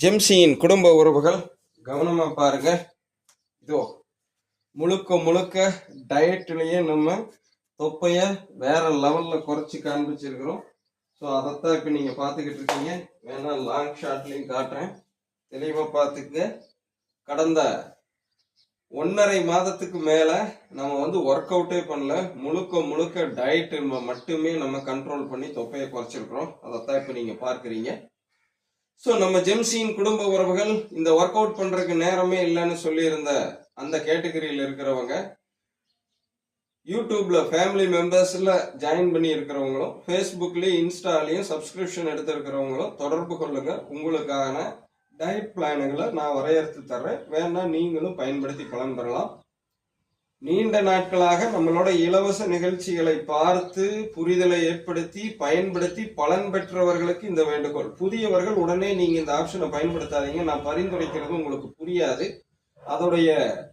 ஜெம்சியின் குடும்ப உறவுகள் கவனமாக பாருங்க. இதோ முழுக்க முழுக்க டயட்லேயே நம்ம தொப்பையை வேற லெவலில் குறைச்சி காண்பிச்சிருக்கிறோம். ஸோ அதைத்தான் இப்போ நீங்கள் பார்த்துக்கிட்டு இருக்கீங்க. வேணா லாங் ஷாட்லேயும் காட்டுறேன். தெளிவாக பார்த்துக்குங்க கடந்த ஒன்றரை மாதத்துக்கு மேலே நம்ம வந்து ஒர்க் அவுட்டே பண்ணல. முழுக்க முழுக்க டயட்டு மட்டுமே நம்ம கண்ட்ரோல் பண்ணி தொப்பையை குறைச்சிருக்கிறோம். அதைத்தான் இப்போ நீங்கள் பார்க்குறீங்க. ஸோ நம்ம ஜெம்சியின் குடும்ப உறவுகள் இந்த ஒர்க் அவுட் பண்றதுக்கு நேரமே இல்லைன்னு சொல்லியிருந்த அந்த கேட்டகரியில் இருக்கிறவங்க யூடியூப்ல ஃபேமிலி மெம்பர்ஸ்ல ஜாயின் பண்ணி இருக்கிறவங்களும் ஃபேஸ்புக்லயும் இன்ஸ்டாலையும் சப்ஸ்கிரிப்ஷன் எடுத்திருக்கிறவங்களும் தொடர்பு கொள்ளுங்க. உங்களுக்கான டயட் பிளானுகளை நான் வரையறுத்து தர்றேன். வேணா நீங்களும் பயன்படுத்தி பலன் பெறலாம். நீண்ட நாட்களாக நம்மளோட இலவச நிகழ்ச்சிகளை பார்த்து புரிதலை ஏற்படுத்தி பயன்படுத்தி பலன் பெற்றவர்களுக்கு இந்த வேண்டுகோள். புதியவர்கள் உடனே நீங்க இந்த ஆப்ஷனை பயன்படுத்தாதீங்க. நான் பரிந்துரைக்கிறது உங்களுக்கு புரியாது. அதோடைய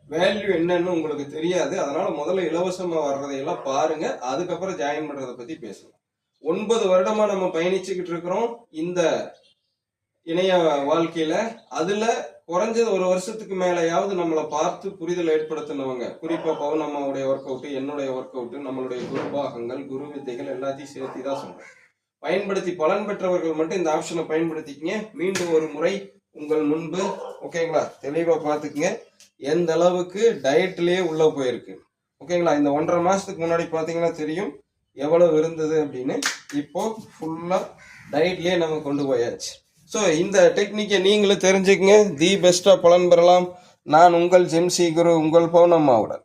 வேல்யூ என்னன்னு உங்களுக்கு தெரியாது. அதனால முதல்ல இலவசமா வர்றதையெல்லாம் பாருங்க. அதுக்கப்புறம் ஜாயின் பண்றதை பத்தி பேசலாம் ஒன்பது வருடமா நம்ம பயணிச்சுக்கிட்டு இருக்கிறோம். இந்த இணைய வாழ்க்கையில அதுல குறைஞ்சது ஒரு வருஷத்துக்கு மேலேயாவது நம்மளை பார்த்து புரிதல் ஏற்படுத்தினவங்க. குறிப்பா பவுனம்மாவுடைய ஒர்க் அவுட் என்னுடைய ஒர்க் அவுட் நம்மளுடைய குருபாகங்கள் குரு வித்தைகள் எல்லாத்தையும் சேர்த்து தான் சொல்றேன். பயன்படுத்தி பலன் பெற்றவர்கள் மட்டும் இந்த ஆப்ஷனை பயன்படுத்திக்கிங்க. மீண்டும் ஒரு முறை உங்கள் முன்பு ஓகேங்களா தெளிவா பார்த்துக்குங்க. எந்த அளவுக்கு டயட்லயே உள்ள போயிருக்கு. ஓகேங்களா இந்த ஒன்றரை மாசத்துக்கு முன்னாடி பாத்தீங்கன்னா தெரியும் எவ்வளவு இருந்தது அப்படின்னு. இப்போ ஃபுல்லா டயட்லயே நம்ம கொண்டு போயாச்சு. ஸோ இந்த டெக்னிக்கை நீங்களும் தெரிஞ்சுக்கங்க. தி பெஸ்ட்டாக பலன் பெறலாம். நான் உங்கள் ஜெம்சி குரு உங்கள் பௌர்ணம்மாவுடன்